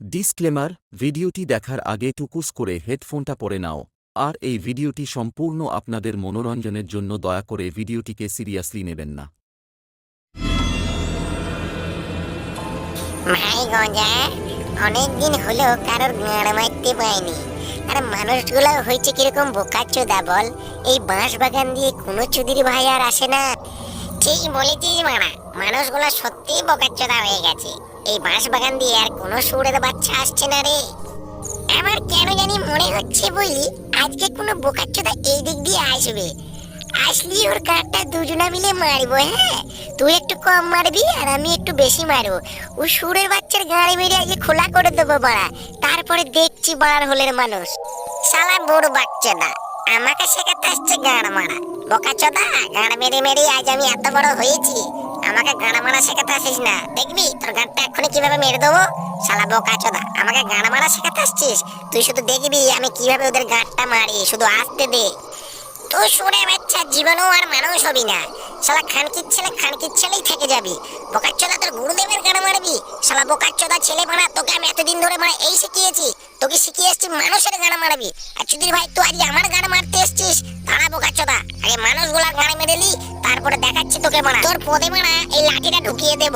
Disclaimer ভিডিওটি দেখার আগে টুকুস করে হেডফোনটা পরে নাও। আর এই ভিডিওটি সম্পূর্ণ আপনাদের মনোরঞ্জনের জন্য দয়া করে ভিডিওটিকে সিরিয়াসলি নেবেন না। ভাই গজা অনেকদিন হলো কারোর গাঁড় মারতে পাইনি। আর মানুষগুলো হয়েছে কীরকম বোকাচোদা বল? এই বাঁশ বাগান দিয়ে কোনো চুদির ভাই আর আসে না। ঠিক বলেছিস মানা মানুষগুলো সত্যিই বোকাচোদা হয়ে গেছে। এই বাঁশ বাগান দিয়ে আর কোনো সুরের বাচ্চা আসছে না রে। আমার কেন জানি মনে হচ্ছে বলি, আজকে কোনো বোকাচোদা এই দিক দিয়ে আসবে। আসলি ওর কাঠটা দুজনা মিলে মারবো হ্যাঁ? তুই একটু কম মারবি আর আমি একটু বেশি মারবো। ও সুরের বাচ্চার গাড়ি মেরে আজকে খোলা করে দেবো বাড়া। তারপরে দেখছি বাড়ার হলের মানুষ। শালা বড় বাচ্চাদা, আমাকে শেখাতে আসছে গাড় মারা। বোকা চোদা গাড় মেরে মেরে আজ আমি এত বড় হয়েছি। আমাকে গাড়া মারা শেখাতে আসিস না। দেখবি, তোর গাড়টা এক্ষুনি কীভাবে মেরে দেবো? শালা বোকা চোদা, আমাকে গাড়া মারা শেখাতে আসছিস? তুই শুধু দেখবি আমি কীভাবে ওদের গাঁটটা মারি, শুধু আসতে দে। তুই শুনে বাচ্চা, জীবনেও আর মানুষ হবি না। শালা খানকির ছেলে খানকির ছেলেই থেকে যাবি। বোকার চোদা তোর গুরুদেবের গান মারবি? শালা বোকার চোদা ছেলে মানা তোকে আমি এতদিন ধরে মানে এই শিখিয়েছি। তোকে শিখিয়ে এসছি মানুষের গান মারবি। আর চুদির ভাই তুই আজ আমার গান মারতে এসছিস? তারা বোকার চোদা। আগে মানুষগুলার গান মেরে নি তারপরে দেখাচ্ছি তোকে মানা তোর পদে মানা এই লাঠিটা ঢুকিয়ে দেব।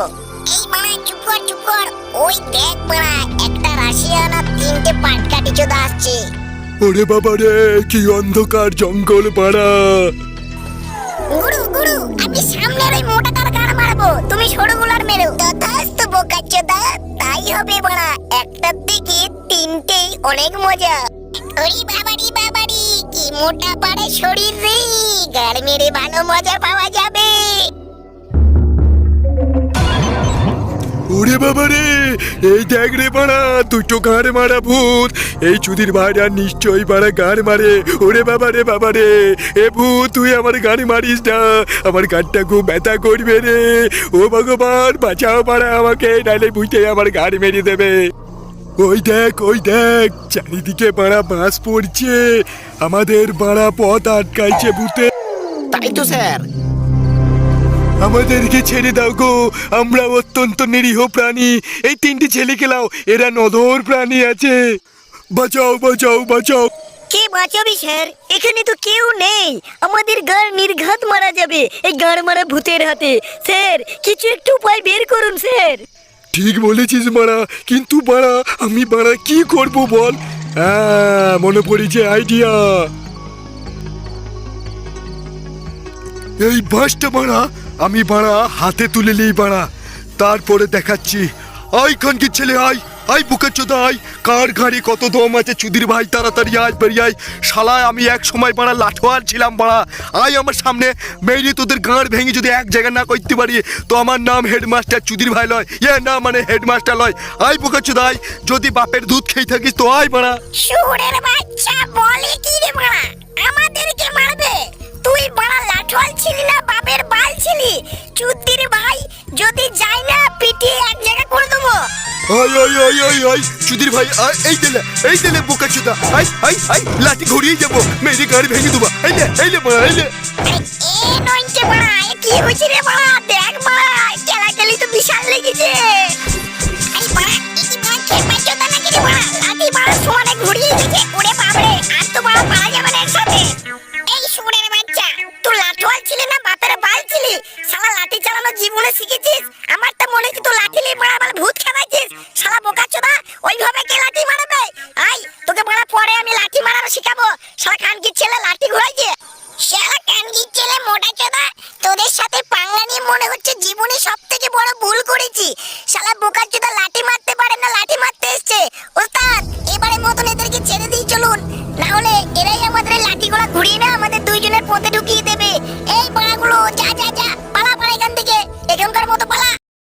এই মানা চুপ কর চুপ কর। ওই দেখ মানা একটা রাশিয়ান আর তিনটে পাটকাটি চোদা আসছে। ওরে বাবা রে কি অন্ধকার জঙ্গল পাড়া। গুরু গুরু আমি সামনের ওই মোটা তার গান মারবো। তুমি সরুগুলার মেরো। তথাস্ত বোকাচ্চোদা তাই হবে তিনটেই অনেক মজা। ওরে বাবারি বাবারি কি মোটা পারে শরীর রে। গাড় মেরে ভালো মজা পাওয়া যাবে। ওরে বাবা রে, এই দেখ রে পাড়া, দুটো গাড় মারা ভূত। এই চুদির ভাইরা নিশ্চয়ই পাড়া গাড় মারে। ওরে বাবা রে বাবা রে, এ ভূত, তুই আমার গাড়ি মারিস না। আমার গাড়টা খুব ব্যথা করবে রে। ও ভগবান, বাঁচাও পাড়া আমাকে, নাইলে বুঝতে আমার গাড়ি মেরে দেবে। ওই দেখ ওই দেখ চারিদিকে পাড়া বাঁশ পড়ছে। আমাদের পাড়া পথ আটকাইছে ভূতে। তাই তো স্যার। আমাদেরকে ছেড়ে দাও গো আমরা অত্যন্ত নিরীহ প্রাণী। এই তিনটি ছেলে খেলাও এরা নধর প্রাণী আছে। বাঁচাও বাঁচাও বাঁচাও। কে বাঁচাবি স্যার? এখানে তো কেউ নেই। আমাদের গাড় নির্ঘাত মারা যাবে এই গাড় মারা ভূতের হাতে। স্যার কিছু একটু উপায় বের করুন স্যার। ঠিক বলেছিস, বাড়া। কিন্তু বাড়া, আমি বাড়া কি করব বল? হ্যাঁ মনে পড়েছে আইডিয়া এই বাসটা বাড়া, আমি বাড়া হাতে তুলে নিই বাড়া। তারপরে দেখাচ্ছি। আই খানকে ছেলে, আয়। আই বুকের চোদা আয় কার ঘাড়ি কত দম আছে? চুদির ভাই, তাড়াতাড়ি আয়, বেরিয়ে আয়। শালায়, আমি এক সময় বাড়া লাঠোয়ার ছিলাম, বাড়া। আয় আমার সামনে। মেরে তোদের গাঁড় ভেঙে যদি এক জায়গায় না করতে পারি, তো আমার নাম হেডমাস্টার চুদির ভাই লয়। ইয়ে না মানে হেডমাস্টার লয়। আই বুকের চোদা আয় যদি বাপের দুধ খেয়ে থাকিস, তো আয়, বাড়া। শুয়োরের বাচ্চা, বলে কি রে মারা আমাদেরকে মারবে। তুই বড় লাঠোয়াল ছিলি না, বাপের বাল ছিলি। চুদ্দির আয় আয় আয় আয় আয় চুদির ভাই আয় এই দিলে এই দিলে বুকের চোদা আয় আয় আয় লাঠি ঘুরিয়ে যাব, মেরে গাড়ি ভেঙে দেবো, এই লে এই লে বাড়া এই লে কি হয়েছে রে মারা দেখ মারা খেলা খেলি তো বিশাল লেগেছে। লাঠি মারা সমানে ঘুরিয়ে ছিলি না লাঠি চালানো জীবনে শিখেছিস? আমার বোকাচোদা ওইভাবে কে লাঠি মারবে? আই, তোকে বড় পরে আমি লাঠি মারার শিখাবো। শালা খানকির ছেলে লাঠি ঘুরাই দিয়ে শালা খানকির ছেলে মোটা চোদা, তোদের সাথে পাঙ্গা নিয়ে মনে হচ্ছে জীবনে সব থেকে বড় ভুল করেছি। শালা বোকাচোদা লাঠি মারতে পারে না, লাঠি মারতে এসছে। ওস্তাদ এবারে মতন এদেরকে ছেড়ে দিই, চলুন। না হলে এরাই আমাদের লাঠি ঘোড়া ঘুরিয়ে না আমাদের দুইজনের পথে ঢুকিয়ে দেবে। এই পাড়াগুলো, যা যা